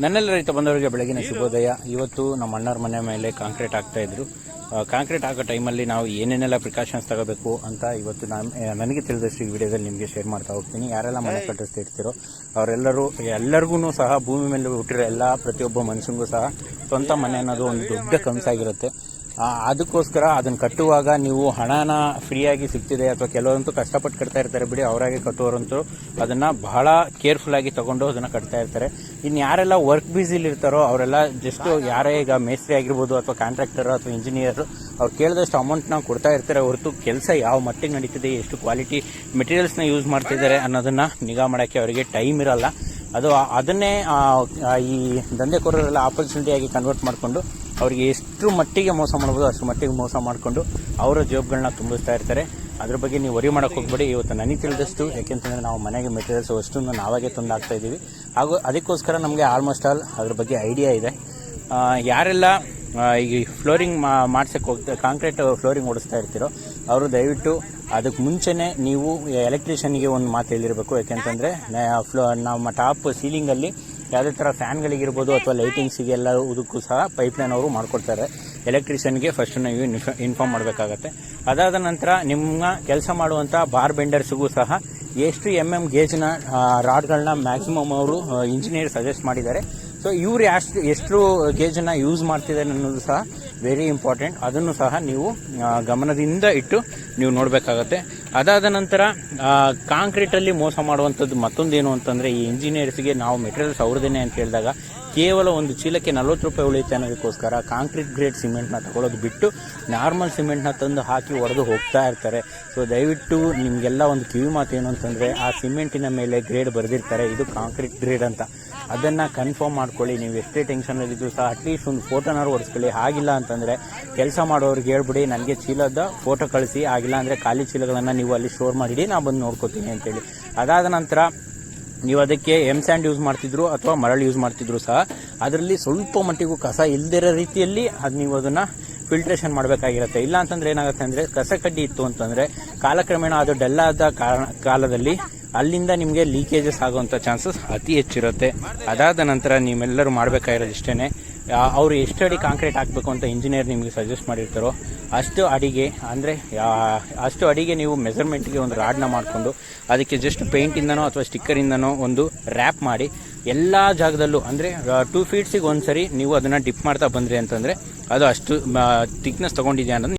ನನ್ನೆಲ್ಲ ರೈತ ಬಂದವರಿಗೆ ಬೆಳಗಿನ ಶುಭೋದಯ. ಇವತ್ತು ನಮ್ಮ ಅಣ್ಣರ ಮನೆ ಮೇಲೆ ಕಾಂಕ್ರೀಟ್ ಆಗ್ತಾ ಇದ್ರು. ಕಾಂಕ್ರೀಟ್ ಆಗೋ ಟೈಮಲ್ಲಿ ನಾವು ಏನೇನೆಲ್ಲ ಪ್ರಿಕಾಷನ್ಸ್ ತಗೋಬೇಕು ಅಂತ ಇವತ್ತು ನಾನು ನನಗೆ ತಿಳಿದಷ್ಟು ಈ ವಿಡಿಯೋದಲ್ಲಿ ನಿಮಗೆ ಶೇರ್ ಮಾಡ್ತಾ ಹೋಗ್ತೀನಿ. ಯಾರೆಲ್ಲ ಮನೆ ಕಟ್ಟಿಸ್ತಾ ಇರ್ತೀರೋ ಅವರೆಲ್ಲರೂ ಎಲ್ಲರಿಗೂ ಸಹ ಭೂಮಿ ಮೇಲೆ ಹುಟ್ಟಿರೋ ಎಲ್ಲ ಪ್ರತಿಯೊಬ್ಬ ಮನುಷ್ಯನಿಗೂ ಸಹ ಸ್ವಂತ ಮನೆ ಅನ್ನೋದು ಒಂದು ದೊಡ್ಡ ಕನಸಾಗಿರುತ್ತೆ. ಅದಕ್ಕೋಸ್ಕರ ಅದನ್ನು ಕಟ್ಟುವಾಗ ನೀವು ಹಣನ ಫ್ರೀಯಾಗಿ ಸಿಗ್ತಿದೆ ಅಥವಾ ಕೆಲವರಂತೂ ಕಷ್ಟಪಟ್ಟು ಕಟ್ತಾ ಇರ್ತಾರೆ ಬಿಡಿ, ಅವರಾಗೆ ಕಟ್ಟುವರಂತೂ ಅದನ್ನ ಬಹಳ ಕೇರ್ಫುಲ್ ಆಗಿ ತಗೊಂಡು ಅದನ್ನ ಕಟ್ತಾ ಇರ್ತಾರೆ. ಇನ್ನು ಯಾರೆಲ್ಲ ವರ್ಕ್ ಬ್ಯುಸಿಲಿ ಇರ್ತಾರೋ, ಅವರೆಲ್ಲ ಜಸ್ಟ್ ಯಾರೇ ಈಗ ಮೇಸ್ತ್ರಿ ಆಗಿರ್ಬೋದು ಅಥವಾ ಕಾಂಟ್ರಾಕ್ಟರ್ ಅಥವಾ ಇಂಜಿನಿಯರ್, ಅವ್ರು ಕೇಳಿದಷ್ಟು ಅಮೌಂಟ್ನ ಕೊಡ್ತಾ ಇರ್ತಾರೆ. ಹೊರತು ಕೆಲಸ ಯಾವ ಮಟ್ಟಿಗೆ ನಡೀತಿದೆ, ಎಷ್ಟು ಕ್ವಾಲಿಟಿ ಮೆಟೀರಿಯಲ್ಸ್ನ ಯೂಸ್ ಮಾಡ್ತಿದ್ದಾರೆ ಅನ್ನೋದನ್ನ ನಿಗಾ ಮಾಡೋಕ್ಕೆ ಅವರಿಗೆ ಟೈಮ್ ಇರಲ್ಲ. ಅದು ಅದನ್ನೇ ಈ ದಂಧೆಕೋರರೆಲ್ಲ ಆಪರ್ಚುನಿಟಿಯಾಗಿ ಕನ್ವರ್ಟ್ ಮಾಡಿಕೊಂಡು ಅವರಿಗೆ ಎಷ್ಟು ಮಟ್ಟಿಗೆ ಮೋಸ ಮಾಡ್ಬೋದು ಅಷ್ಟು ಮಟ್ಟಿಗೆ ಮೋಸ ಮಾಡಿಕೊಂಡು ಅವರ ಜಾಬ್ಗಳನ್ನ ತುಂಬಿಸ್ತಾ ಇರ್ತಾರೆ. ಅದ್ರ ಬಗ್ಗೆ ನೀವು ವರಿ ಮಾಡೋಕೆ ಹೋಗ್ಬೇಡಿ. ಇವತ್ತು ನನಗೆ ತಿಳಿದಷ್ಟು, ಯಾಕೆಂತಂದ್ರೆ ನಾವು ಮನೆಗೆ ಮೆಟೀರಿಯಲ್ಸ್ ಅಷ್ಟನ್ನು ನಾವಾಗೆ ತಂದು ಹಾಕ್ತಾ ಇದ್ದೀವಿ. ಹಾಗೂ ಅದಕ್ಕೋಸ್ಕರ ನಮಗೆ ಆಲ್ಮೋಸ್ಟ್ ಆಲ್ ಅದ್ರ ಬಗ್ಗೆ ಐಡಿಯಾ ಇದೆ. ಯಾರೆಲ್ಲ ಈ ಫ್ಲೋರಿಂಗ್ ಮಾಡ್ಸಕ್ಕೆ ಹೋಗ್ತಾ ಕಾಂಕ್ರೀಟ್ ಫ್ಲೋರಿಂಗ್ ಓಡಿಸ್ತಾ ಇರ್ತೀರೋ, ಅವರು ದಯವಿಟ್ಟು ಅದಕ್ಕೆ ಮುಂಚೆನೇ ನೀವು ಎಲೆಕ್ಟ್ರಿಷಿಯನ್ಗೆ ಒಂದು ಮಾತು ಹೇಳಿರಬೇಕು. ಯಾಕೆಂತಂದರೆ ಫ್ಲೋ ನಮ್ಮ ಟಾಪ್ ಸೀಲಿಂಗಲ್ಲಿ ಯಾವುದೇ ಥರ ಫ್ಯಾನ್ಗಳಿಗಿರ್ಬೋದು ಅಥವಾ ಲೈಟಿಂಗ್ಸಿಗೆ ಎಲ್ಲ ಇದಕ್ಕೂ ಸಹ ಪೈಪ್ಲೈನ್ ಅವರು ಮಾಡಿಕೊಡ್ತಾರೆ. ಎಲೆಕ್ಟ್ರಿಷಿಯನ್ಗೆ ಫಸ್ಟ್ ನೀವು ಇನ್ಫಾರ್ಮ್ ಮಾಡಬೇಕಾಗತ್ತೆ. ಅದಾದ ನಂತರ ನಿಮ್ಮ ಕೆಲಸ ಮಾಡುವಂಥ ಬಾರ್ ಬೆಂಡರ್ಸ್ಗೂ ಸಹ ಎಷ್ಟು ಎಂ ಎಂ ಗೇಜ್ನ ರಾಡ್ಗಳನ್ನ ಮ್ಯಾಕ್ಸಿಮಮ್ ಅವರು ಇಂಜಿನಿಯರ್ ಸಜೆಸ್ಟ್ ಮಾಡಿದ್ದಾರೆ. ಸೊ ಇವ್ರು ಎಷ್ಟು ಎಷ್ಟು ಗೇಜನ್ನು ಯೂಸ್ ಮಾಡ್ತಿದ್ದಾರೆ ಅನ್ನೋದು ಸಹ ವೆರಿ ಇಂಪಾರ್ಟೆಂಟ್ ಅದನ್ನು ಸಹ ನೀವು ಗಮನದಿಂದ ಇಟ್ಟು ನೀವು ನೋಡಬೇಕಾಗತ್ತೆ. ಅದಾದ ನಂತರ ಕಾಂಕ್ರೀಟಲ್ಲಿ ಮೋಸ ಮಾಡುವಂಥದ್ದು ಮತ್ತೊಂದೇನು ಅಂತಂದರೆ, ಈ ಇಂಜಿನಿಯರ್ಸ್ಗೆ ನಾವು ಮೆಟೀರಿಯಲ್ಸ್ ಅವ್ರದೇನೆ ಅಂತ ಹೇಳಿದಾಗ, ಕೇವಲ ಒಂದು ಚೀಲಕ್ಕೆ ನಲ್ವತ್ತು ರೂಪಾಯಿ ಉಳಿಯುತ್ತೆ ಅನ್ನೋದಕ್ಕೋಸ್ಕರ ಕಾಂಕ್ರೀಟ್ ಗ್ರೇಡ್ ಸಿಮೆಂಟ್ನ ತಗೊಳ್ಳೋದು ಬಿಟ್ಟು ನಾರ್ಮಲ್ ಸಿಮೆಂಟ್ನ ತಂದು ಹಾಕಿ ಒಡೆದು ಹೋಗ್ತಾ ಇರ್ತಾರೆ. ಸೊ ದಯವಿಟ್ಟು ನಿಮಗೆಲ್ಲ ಒಂದು ಕಿವಿ ಮಾತು ಏನು ಅಂತಂದರೆ, ಆ ಸಿಮೆಂಟಿನ ಮೇಲೆ ಗ್ರೇಡ್ ಬರೆದಿರ್ತಾರೆ. ಇದು ಕಾಂಕ್ರೀಟ್ ಗ್ರೇಡ್ ಅಂತ. ಅದನ್ನು ಕನ್ಫರ್ಮ್ ಮಾಡ್ಕೊಳ್ಳಿ. ನೀವು ಎಷ್ಟೇ ಟೆನ್ಷನಲ್ಲಿದ್ದು ಸಹ ಅಟ್ಲೀಸ್ಟ್ ಒಂದು ಫೋಟೋನಾರು ಹೊಡಿಸ್ಕೊಳ್ಳಿ ಆಗಿಲ್ಲ ಅಂತಂದರೆ, ಕೆಲಸ ಮಾಡೋರಿಗೆ ಹೇಳ್ಬಿಡಿ, ನನಗೆ ಚೀಲದ ಫೋಟೋ ಕಳಿಸಿ. ಆಗಿಲ್ಲ ಅಂದರೆ ಖಾಲಿ ಚೀಲಗಳನ್ನು ನೀವು ಅಲ್ಲಿ ಸ್ಟೋರ್ ಮಾಡಿಡಿ ನಾನು ಬಂದು ನೋಡ್ಕೋತೀನಿ ಅಂತೇಳಿ. ಅದಾದ ನಂತರ ನೀವು ಅದಕ್ಕೆ ಎಂ ಸ್ಯಾಂಡ್ ಯೂಸ್ ಮಾಡ್ತಿದ್ರು ಅಥವಾ ಮರಳು ಯೂಸ್ ಮಾಡ್ತಿದ್ರು ಸಹ, ಅದರಲ್ಲಿ ಸ್ವಲ್ಪ ಮಟ್ಟಿಗೂ ಕಸ ಇಲ್ದಿರೋ ರೀತಿಯಲ್ಲಿ ಅದು ನೀವು ಅದನ್ನ ಫಿಲ್ಟ್ರೇಷನ್ ಮಾಡಬೇಕಾಗಿರುತ್ತೆ. ಇಲ್ಲ ಅಂತಂದ್ರೆ ಏನಾಗುತ್ತೆ ಅಂದ್ರೆ ಕಸ ಕಡ್ಡಿ ಇತ್ತು ಅಂತಂದ್ರೆ ಕಾಲಕ್ರಮೇಣ ಅದು ಡಲ್ಲಾದ ಕಾರಣ, ಕಾಲದಲ್ಲಿ ಅಲ್ಲಿಂದ ನಿಮಗೆ ಲೀಕೇಜಸ್ ಆಗುವಂಥ ಚಾನ್ಸಸ್ ಅತಿ ಹೆಚ್ಚಿರುತ್ತೆ. ಅದಾದ ನಂತರ ನೀವೆಲ್ಲರೂ ಮಾಡಬೇಕಾಗಿರೋದು ಇಷ್ಟೇ ಅವರು ಎಷ್ಟು ಅಡಿ ಕಾಂಕ್ರೀಟ್ ಹಾಕಬೇಕು ಅಂತ ಇಂಜಿನಿಯರ್ ನಿಮಗೆ ಸಜೆಸ್ಟ್ ಮಾಡಿರ್ತಾರೋ ಅಷ್ಟು ಅಡಿಗೆ, ಅಂದರೆ ಅಷ್ಟು ಅಡಿಗೆ ನೀವು ಮೆಸರ್ಮೆಂಟ್ಗೆ ಒಂದು ರಾಡ್ನ ಮಾಡಿಕೊಂಡು ಅದಕ್ಕೆ ಜಸ್ಟ್ ಪೇಂಟಿಂದನೋ ಅಥವಾ ಸ್ಟಿಕ್ಕರಿಂದನೋ ಒಂದು ರ್ಯಾಪ್ ಮಾಡಿ ಎಲ್ಲ ಜಾಗದಲ್ಲೂ, ಅಂದರೆ ಟೂ ಫೀಟ್ಸಿಗೆ ಒಂದು ಸರಿ ನೀವು ಅದನ್ನು ಡಿಪ್ ಮಾಡ್ತಾ ಬಂದ್ರಿ ಅಂತಂದರೆ ಅದು ಅಷ್ಟು ಥಿಕ್ನೆಸ್ ತೊಗೊಂಡಿದೆಯಾ ಅನ್ನೋದು